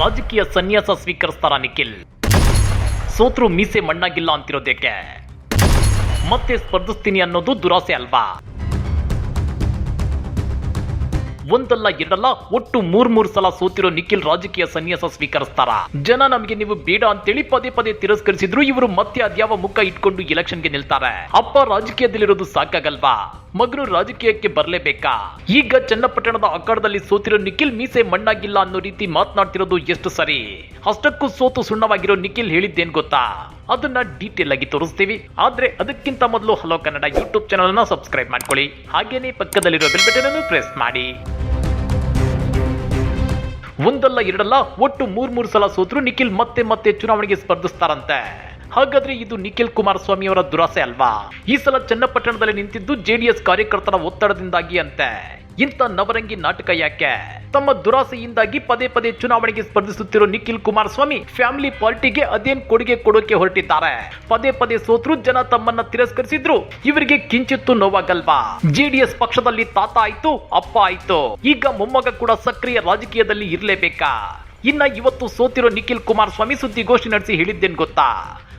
ರಾಜಕೀಯ ಸನ್ಯಾಸ ಸ್ವೀಕರಿಸ್ತಾರ ನಿಖಿಲ್? ಸೋತ್ರು ಮೀಸೆ ಮಣ್ಣಾಗಿಲ್ಲ ಅಂತಿರೋದಕ್ಕೆ ಮತ್ತೆ ಸ್ಪರ್ಧಿಸ್ತೀನಿ ಅನ್ನೋದು ದುರಾಸೆ ಅಲ್ವಾ? ಒಂದಲ್ಲ ಎರಡಲ್ಲ ಒಟ್ಟು ಮೂರ್ ಮೂರ್ ಸಲ ಸೋತಿರೋ ನಿಖಿಲ್ ರಾಜಕೀಯ ಸನ್ಯಾಸ ಸ್ವೀಕರಿಸ್ತಾರ? ಜನ ನಮಗೆ ನೀವು ಬೇಡ ಅಂತೇಳಿ ಪದೇ ಪದೇ ತಿರಸ್ಕರಿಸಿದ್ರು ಇವರು ಮತ್ತೆ ಅದ್ಯಾವ ಮುಖ ಇಟ್ಕೊಂಡು ಎಲೆಕ್ಷನ್ಗೆ ನಿಲ್ತಾರೆ. ಅಪ್ಪ ರಾಜಕೀಯದಲ್ಲಿರೋದು ಸಾಕಾಗಲ್ವಾ? ಮಗನು ರಾಜಕೀಯಕ್ಕೆ ಬರಲೇಬೇಕಾ? ಈಗ ಚನ್ನಪಟ್ಟಣದ ಅಖಾಡದಲ್ಲಿ ಸೋತಿರೋ ನಿಖಿಲ್ ಮೀಸೆ ಮಣ್ಣಾಗಿಲ್ಲ ಅನ್ನೋ ರೀತಿ ಮಾತನಾಡ್ತಿರೋದು ಎಷ್ಟು ಸರಿ? ಅಷ್ಟಕ್ಕೂ ಸೋತು ಸುಣ್ಣವಾಗಿರೋ ನಿಖಿಲ್ ಹೇಳಿದ್ದೇನ್ ಗೊತ್ತಾ? ಅದನ್ನ ಡೀಟೇಲ್ ಆಗಿ ತೋರಿಸ್ತೀವಿ. ಆದ್ರೆ ಅದಕ್ಕಿಂತ ಮೊದಲು ಹಲೋ ಕನ್ನಡ ಯೂಟ್ಯೂಬ್ ಚಾನಲ್ ಅನ್ನ ಸಬ್ಸ್ಕ್ರೈಬ್ ಮಾಡ್ಕೊಳ್ಳಿ. ಹಾಗೇನೆ ಪಕ್ಕದಲ್ಲಿರೋ ಬೆಲ್ ಬಟನ್ ಅನ್ನು ಪ್ರೆಸ್ ಮಾಡಿ. ಒಂದಲ್ಲ ಎರಡಲ್ಲ ಒಟ್ಟು ಮೂರ್ ಮೂರು ಸಲ ಸೋತ್ರು ನಿಖಿಲ್ ಮತ್ತೆ ಮತ್ತೆ ಚುನಾವಣೆಗೆ ಸ್ಪರ್ಧಿಸ್ತಾರಂತೆ. ಹಾಗಾದ್ರೆ ಇದು ನಿಖಿಲ್ ಕುಮಾರಸ್ವಾಮಿ ಅವರ ದುರಾಸೆ ಅಲ್ವಾ? ಈ ಸಲ ಚನ್ನಪಟ್ಟಣದಲ್ಲಿ ನಿಂತಿದ್ದು ಜೆಡಿಎಸ್ ಕಾರ್ಯಕರ್ತರ ಒತ್ತಡದಿಂದಾಗಿ ಅಂತೆ. ಇಂಥ ನವರಂಗಿ ನಾಟಕ ಯಾಕೆ? ತಮ್ಮ ದುರಾಸೆಯಿಂದಾಗಿ ಪದೇ ಪದೇ ಚುನಾವಣೆಗೆ ಸ್ಪರ್ಧಿಸುತ್ತಿರೋ ನಿಖಿಲ್ ಕುಮಾರಸ್ವಾಮಿ ಫ್ಯಾಮಿಲಿ ಪಾರ್ಟಿಗೆ ಅದೇನ್ ಕೊಡುಗೆ ಕೊಡೋಕೆ ಹೊರಟಿದ್ದಾರೆ. ಪದೇ ಪದೇ ಸೋತ್ರು ಜನ ತಮ್ಮನ್ನ ತಿರಸ್ಕರಿಸಿದ್ರು, ಇವರಿಗೆ ಕಿಂಚಿತ್ತು ನೋವಾಗಲ್ವಾ? ಜೆಡಿಎಸ್ ಪಕ್ಷದಲ್ಲಿ ತಾತ ಆಯ್ತು, ಅಪ್ಪ ಆಯ್ತು. ಈಗ ಮೊಮ್ಮಗ ಕೂಡ ಸಕ್ರಿಯ ರಾಜಕೀಯದಲ್ಲಿ ಇರ್ಲೇಬೇಕಾ? ಇನ್ನ ಇವತ್ತು ಸೋತಿರೋ ನಿಖಿಲ್ ಕುಮಾರಸ್ವಾಮಿ ಸುದ್ದಿಗೋಷ್ಠಿ ನಡೆಸಿ ಹೇಳಿದ್ದೇನ್ ಗೊತ್ತಾ?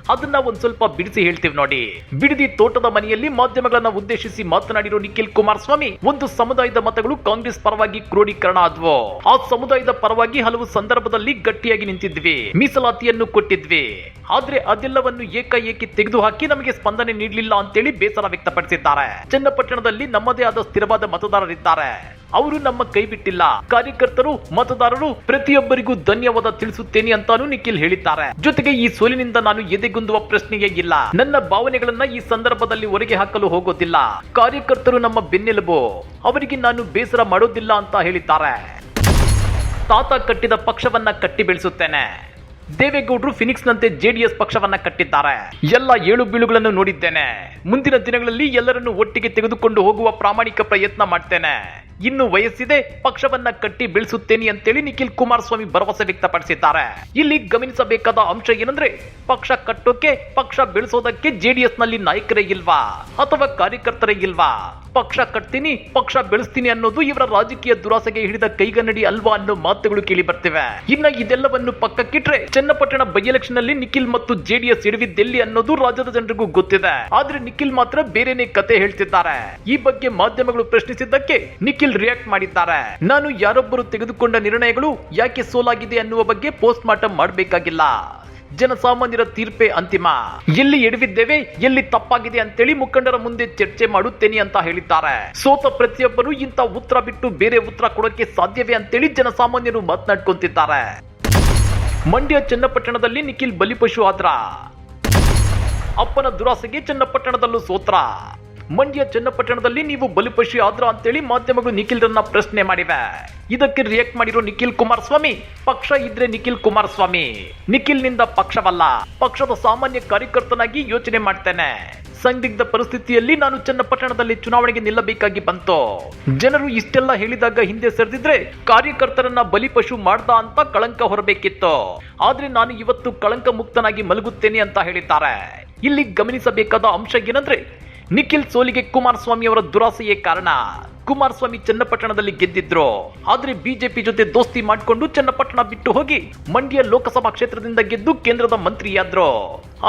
ಅದನ್ನ ಒಂದ್ ಸ್ವಲ್ಪ ಬಿಡಿಸಿ ಹೇಳ್ತೀವಿ ನೋಡಿ. ಬಿಡದಿ ತೋಟದ ಮನೆಯಲ್ಲಿ ಮಾಧ್ಯಮಗಳನ್ನ ಉದ್ದೇಶಿಸಿ ಮಾತನಾಡಿರೋ ನಿಖಿಲ್ ಕುಮಾರಸ್ವಾಮಿ ಒಂದು ಸಮುದಾಯದ ಮತಗಳು ಕಾಂಗ್ರೆಸ್ ಪರವಾಗಿ ಕ್ರೋಢೀಕರಣ ಆದ್ವು. ಆ ಸಮುದಾಯದ ಪರವಾಗಿ ಹಲವು ಸಂದರ್ಭದಲ್ಲಿ ಗಟ್ಟಿಯಾಗಿ ನಿಂತಿದ್ವಿ, ಮೀಸಲಾತಿಯನ್ನು ಕೊಟ್ಟಿದ್ವಿ. ಆದ್ರೆ ಅದೆಲ್ಲವನ್ನು ಏಕಾಏಕಿ ತೆಗೆದುಹಾಕಿ ನಮಗೆ ಸ್ಪಂದನೆ ನೀಡಲಿಲ್ಲ ಅಂತೇಳಿ ಬೇಸರ ವ್ಯಕ್ತಪಡಿಸಿದ್ದಾರೆ. ಚನ್ನಪಟ್ಟಣದಲ್ಲಿ ನಮ್ಮದೇ ಆದ ಸ್ಥಿರವಾದ ಮತದಾರರಿದ್ದಾರೆ. ಅವರು ನಮ್ಮ ಕೈ ಬಿಟ್ಟಿಲ್ಲ. ಕಾರ್ಯಕರ್ತರು, ಮತದಾರರು, ಪ್ರತಿಯೊಬ್ಬರಿಗೂ ಧನ್ಯವಾದ ತಿಳಿಸುತ್ತೇನೆ ಅಂತಾನು ನಿಖಿಲ್ ಹೇಳಿದ್ದಾರೆ. ಜೊತೆಗೆ ಈ ಸೋಲಿನಿಂದ ನಾನು ಎದೆಗುಂದುವ ಪ್ರಶ್ನೆಯೇ ಇಲ್ಲ. ನನ್ನ ಭಾವನೆಗಳನ್ನ ಈ ಸಂದರ್ಭದಲ್ಲಿ ಹೊರಗೆ ಹಾಕಲು ಹೋಗೋದಿಲ್ಲ. ಕಾರ್ಯಕರ್ತರು ನಮ್ಮ ಬೆನ್ನೆಲುಬು. ಅವರಿಗೆ ನಾನು ಬೇಸರ ಮಾಡೋದಿಲ್ಲ ಅಂತ ಹೇಳಿದ್ದಾರೆ. ತಾತ ಕಟ್ಟಿದ ಪಕ್ಷವನ್ನ ಕಟ್ಟಿ ಬೆಳೆಸುತ್ತೇನೆ ದೇವೇಗೌಡರು ಫಿನಿಕ್ಸ್ನಂತೆ ಜೆಡಿಎಸ್ ಪಕ್ಷವನ್ನ ಕಟ್ಟಿದ್ದಾರೆ. ಎಲ್ಲ ಏಳು ಬೀಳುಗಳನ್ನು ನೋಡಿದ್ದೇನೆ. ಮುಂದಿನ ದಿನಗಳಲ್ಲಿ ಎಲ್ಲರನ್ನು ಒಟ್ಟಿಗೆ ತೆಗೆದುಕೊಂಡು ಹೋಗುವ ಪ್ರಾಮಾಣಿಕ ಪ್ರಯತ್ನ ಮಾಡ್ತೇನೆ. ಇನ್ನು ವಯಸ್ಸಿದೆ, ಪಕ್ಷವನ್ನ ಕಟ್ಟಿ ಬೆಳೆಸುತ್ತೇನೆ ಅಂತೇಳಿ ನಿಖಿಲ್ ಕುಮಾರಸ್ವಾಮಿ ಭರವಸೆ ವ್ಯಕ್ತಪಡಿಸಿದ್ದಾರೆ. ಇಲ್ಲಿ ಗಮನಿಸಬೇಕಾದ ಅಂಶ ಏನಂದ್ರೆ, ಪಕ್ಷ ಕಟ್ಟೋಕೆ, ಪಕ್ಷ ಬೆಳೆಸೋದಕ್ಕೆ ಜೆಡಿಎಸ್ನಲ್ಲಿ ನಾಯಕರೇ ಇಲ್ವಾ? ಅಥವಾ ಕಾರ್ಯಕರ್ತರೇ ಇಲ್ವಾ? ಪಕ್ಷ ಕಟ್ತೀನಿ, ಪಕ್ಷ ಬೆಳೆಸ್ತೀನಿ ಅನ್ನೋದು ಇವರ ರಾಜಕೀಯ ದುರಾಸೆಗೆ ಹಿಡಿದ ಕೈಗನ್ನಡಿ ಅಲ್ವಾ ಅನ್ನೋ ಮಾತುಗಳು ಕೇಳಿ ಬರ್ತಿವೆ. ಇನ್ನ ಇದೆಲ್ಲವನ್ನು ಪಕ್ಕಕ್ಕಿಟ್ರೆ ಚನ್ನಪಟ್ಟಣ ಬೈ ಎಲೆಕ್ಷನ್ನಲ್ಲಿ ನಿಖಿಲ್ ಮತ್ತು ಜೆಡಿಎಸ್ ಹಿಡಿದಿದ್ದೆಲ್ಲಿ ಅನ್ನೋದು ರಾಜ್ಯದ ಜನರಿಗೂ ಗೊತ್ತಿದೆ. ಆದ್ರೆ ನಿಖಿಲ್ ಮಾತ್ರ ಬೇರೆನೆ ಕತೆ ಹೇಳ್ತಿದ್ದಾರೆ. ಈ ಬಗ್ಗೆ ಮಾಧ್ಯಮಗಳು ಪ್ರಶ್ನಿಸಿದ್ದಕ್ಕೆ ನಿಖಿಲ್ ರಿಯಾಕ್ಟ್ ಮಾಡಿದ್ದಾರೆ. ನಾನು ಯಾರೊಬ್ಬರು ತೆಗೆದುಕೊಂಡ ನಿರ್ಣಯಗಳು ಯಾಕೆ ಸೋಲಾಗಿದೆ ಅನ್ನುವ ಬಗ್ಗೆ ಪೋಸ್ಟ್ ಮಾರ್ಟಮ್ ಮಾಡಬೇಕಾಗಿಲ್ಲ. ಜನಸಾಮಾನ್ಯರ ತೀರ್ಪೇ ಅಂತಿಮ. ಎಲ್ಲಿ ಎಡವಿದ್ದೇವೆ, ಎಲ್ಲಿ ತಪ್ಪಾಗಿದೆ ಅಂತೇಳಿ ಮುಖಂಡರ ಮುಂದೆ ಚರ್ಚೆ ಮಾಡುತ್ತೇನೆ ಅಂತ ಹೇಳಿದ್ದಾರೆ. ಸೋತ ಪ್ರತಿಯೊಬ್ಬರು ಇಂಥ ಉತ್ತರ ಬಿಟ್ಟು ಬೇರೆ ಉತ್ತರ ಕೊಡೋಕೆ ಸಾಧ್ಯವೇ ಅಂತೇಳಿ ಜನಸಾಮಾನ್ಯರು ಮಾತನಾಡ್ಕೊಂತಿದ್ದಾರೆ. ಮಂಡ್ಯ ಚನ್ನಪಟ್ಟಣದಲ್ಲಿ ನಿಖಿಲ್ ಬಲಿಪಶು ಆದ್ರ. ಅಪ್ಪನ ದುರಾಸೆಗೆ ಚನ್ನಪಟ್ಟಣದಲ್ಲೂ ಸೋತ್ರ. ಮಂಡ್ಯ ಚನ್ನಪಟ್ಟಣದಲ್ಲಿ ನೀವು ಬಲಿಪಶು ಆದ್ರ ಅಂತೇಳಿ ಮಾಧ್ಯಮಗಳು ನಿಖಿಲ್ರನ್ನ ಪ್ರಶ್ನೆ ಮಾಡಿವೆ. ಇದಕ್ಕೆ ರಿಯಾಕ್ಟ್ ಮಾಡಿರೋ ನಿಖಿಲ್ ಕುಮಾರಸ್ವಾಮಿ. ಪಕ್ಷ ಇದ್ರೆ ನಿಖಿಲ್ ಕುಮಾರಸ್ವಾಮಿ. ನಿಖಿಲ್ನಿಂದ ಪಕ್ಷವಲ್ಲ. ಪಕ್ಷದ ಸಾಮಾನ್ಯ ಕಾರ್ಯಕರ್ತನಾಗಿ ಯೋಚನೆ ಮಾಡ್ತೇನೆ. ಸಂದಿಗ್ಧ ಪರಿಸ್ಥಿತಿಯಲ್ಲಿ ನಾನು ಚನ್ನಪಟ್ಟಣದಲ್ಲಿ ಚುನಾವಣೆಗೆ ನಿಲ್ಲಬೇಕಾಗಿ ಬಂತು. ಜನರು ಇಷ್ಟೆಲ್ಲ ಹೇಳಿದಾಗ ಹಿಂದೆ ಸರಿದಿದ್ರೆ ಕಾರ್ಯಕರ್ತರನ್ನ ಬಲಿಪಶು ಮಾಡ್ದ ಅಂತ ಕಳಂಕ ಹೊರಬೇಕಿತ್ತು. ಆದ್ರೆ ನಾನು ಇವತ್ತು ಕಳಂಕ ಮುಕ್ತನಾಗಿ ಮಲಗುತ್ತೇನೆ ಅಂತ ಹೇಳಿದ್ದಾರೆ. ಇಲ್ಲಿ ಗಮನಿಸಬೇಕಾದ ಅಂಶ ಏನಂದ್ರೆ ನಿಖಿಲ್ ಸೋಲಿಗೆ ಕುಮಾರಸ್ವಾಮಿ ಅವರ ದುರಾಸೆಯೇ ಕಾರಣ. ಕುಮಾರಸ್ವಾಮಿ ಚನ್ನಪಟ್ಟಣದಲ್ಲಿ ಗೆದ್ದಿದ್ರು. ಆದ್ರೆ ಬಿಜೆಪಿ ಜೊತೆ ದೋಸ್ತಿ ಮಾಡಿಕೊಂಡು ಚನ್ನಪಟ್ಟಣ ಬಿಟ್ಟು ಹೋಗಿ ಮಂಡ್ಯ ಲೋಕಸಭಾ ಕ್ಷೇತ್ರದಿಂದ ಗೆದ್ದು ಕೇಂದ್ರದ ಮಂತ್ರಿಯಾದ್ರು.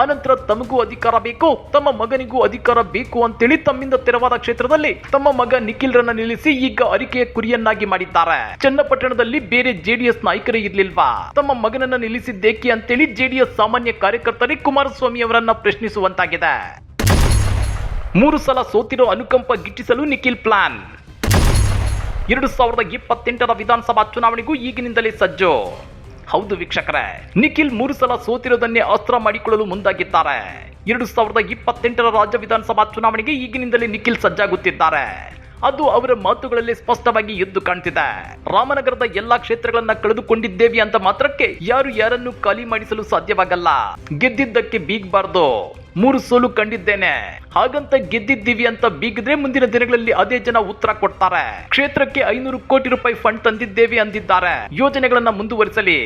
ಆನಂತರ ತಮಗೂ ಅಧಿಕಾರ ಬೇಕು, ತಮ್ಮ ಮಗನಿಗೂ ಅಧಿಕಾರ ಬೇಕು ಅಂತೇಳಿ ತಮ್ಮಿಂದ ತೆರವಾದ ಕ್ಷೇತ್ರದಲ್ಲಿ ತಮ್ಮ ಮಗ ನಿಖಿಲ್ ರನ್ನ ನಿಲ್ಲಿಸಿ ಈಗ ಅರಿಕೆಯ ಕುರಿಯನ್ನಾಗಿ ಮಾಡಿದ್ದಾರೆ. ಚನ್ನಪಟ್ಟಣದಲ್ಲಿ ಬೇರೆ ಜೆಡಿಎಸ್ ನಾಯಕರೇ ಇರ್ಲಿಲ್ವಾ? ತಮ್ಮ ಮಗನನ್ನ ನಿಲ್ಲಿಸಿದ್ದೇಕೆ ಅಂತೇಳಿ ಜೆಡಿಎಸ್ ಸಾಮಾನ್ಯ ಕಾರ್ಯಕರ್ತರೇ ಕುಮಾರಸ್ವಾಮಿ ಅವರನ್ನ ಪ್ರಶ್ನಿಸುವಂತಾಗಿದೆ. ಮೂರು ಸಲ ಸೋತಿರೋ ಅನುಕಂಪ ಗಿಟ್ಟಿಸಲು ನಿಖಿಲ್ ಪ್ಲಾನ್ ಎರಡು ಸಾವಿರದ ಇಪ್ಪತ್ತೆಂಟರ ವಿಧಾನಸಭಾ ಚುನಾವಣೆಗೂ ಈಗಿನಿಂದಲೇ ಸಜ್ಜು. ಹೌದು ವೀಕ್ಷಕರೇ, ನಿಖಿಲ್ ಮೂರು ಸಲ ಸೋತಿರೋದನ್ನೇ ಅಸ್ತ್ರ ಮಾಡಿಕೊಳ್ಳಲು ಮುಂದಾಗಿದ್ದಾರೆ. ಎರಡು ಸಾವಿರದ ಇಪ್ಪತ್ತೆಂಟರ ರಾಜ್ಯ ವಿಧಾನಸಭಾ ಚುನಾವಣೆಗೆ ಈಗಿನಿಂದಲೇ ನಿಖಿಲ್ ಸಜ್ಜಾಗುತ್ತಿದ್ದಾರೆ. ಅದು ಅವರ ಮಾತುಗಳಲ್ಲಿ ಸ್ಪಷ್ಟವಾಗಿ ಎದ್ದು ಕಾಣ್ತಿದೆ. ರಾಮನಗರದ ಎಲ್ಲಾ ಕ್ಷೇತ್ರಗಳನ್ನ ಕಳೆದುಕೊಂಡಿದ್ದೇವೆ ಅಂತ ಮಾತ್ರಕ್ಕೆ ಯಾರು ಯಾರನ್ನು ಖಾಲಿ ಮಾಡಿಸಲು ಸಾಧ್ಯವಾಗಲ್ಲ. ಗೆದ್ದಿದ್ದಕ್ಕೆ ಬೀಗಬಾರ್ದು. ಮೂರು ಸೋಲು ಕಂಡಿದ್ದೇನೆ. ಹಾಗಂತ ಗೆದ್ದಿದ್ದೀವಿ ಅಂತ ಬೀಗಿದ್ರೆ ಮುಂದಿನ ದಿನಗಳಲ್ಲಿ ಅದೇ ಜನ ಉತ್ತರ ಕೊಡ್ತಾರೆ. ಕ್ಷೇತ್ರಕ್ಕೆ ಐನೂರು ಕೋಟಿ ರೂಪಾಯಿ ಫಂಡ್ ತಂದಿದ್ದೇವೆ ಅಂದಿದ್ದಾರೆ. ಯೋಜನೆಗಳನ್ನ ಮುಂದುವರಿಸಲಿ.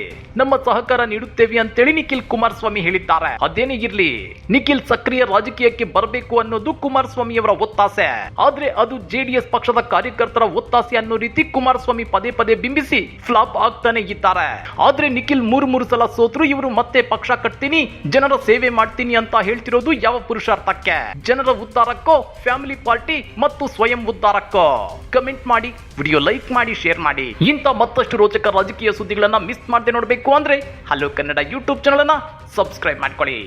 ನಮ್ಮ ಸಹಕಾರ ನೀಡುತ್ತೇವೆ ಅಂತೇಳಿ ನಿಖಿಲ್ ಕುಮಾರಸ್ವಾಮಿ ಹೇಳಿದ್ದಾರೆ. ಅದೇನೇ ಇರ್ಲಿ, ನಿಖಿಲ್ ಸಕ್ರಿಯ ರಾಜಕೀಯಕ್ಕೆ ಬರಬೇಕು ಅನ್ನೋದು ಕುಮಾರಸ್ವಾಮಿಯವರ ಒತ್ತಾಸೆ. ಆದ್ರೆ ಅದು ಜೆಡಿಎಸ್ ಪಕ್ಷದ ಕಾರ್ಯಕರ್ತರ ಒತ್ತಾಸೆ ಅನ್ನೋ ರೀತಿ ಕುಮಾರಸ್ವಾಮಿ ಪದೇ ಪದೇ ಬಿಂಬಿಸಿ ಫ್ಲಾಪ್ ಆಗ್ತಾನೆ ಇದ್ದಾರೆ. ಆದ್ರೆ ನಿಖಿಲ್ ಮೂರು ಮೂರು ಸಲ ಸೋತ್ರು ಇವರು ಮತ್ತೆ ಪಕ್ಷ ಕಟ್ತೀನಿ, ಜನರ ಸೇವೆ ಮಾಡ್ತೀನಿ ಅಂತ ಹೇಳ್ತಿರೋದು ಯಾವ ಪುರುಷಾರ್ಥಕ್ಕೆ? ಜನರ ಉದ್ಧಾರಕ್ಕೋ ಫ್ಯಾಮಿಲಿ ಪಾರ್ಟಿ ಮತ್ತು ಸ್ವಯಂ ಉದ್ಧಾರಕ್ಕೋ ಕಮೆಂಟ್ ಮಾಡಿ ವಿಡಿಯೋ ಲೈಕ್ ಮಾಡಿ ಶೇರ್ ಮಾಡಿ. ಇಂಥ ಮತ್ತಷ್ಟು ರೋಚಕ ರಾಜಕೀಯ ಸುದ್ದಿಗಳನ್ನ ಮಿಸ್ ಮಾಡದೆ ನೋಡಬೇಕು ಅಂದ್ರೆ ಹಲೋ ಕನ್ನಡ ಯೂಟ್ಯೂಬ್ ಚಾನಲ್ ಅನ್ನ ಸಬ್ಸ್ಕ್ರೈಬ್ ಮಾಡ್ಕೊಳ್ಳಿ.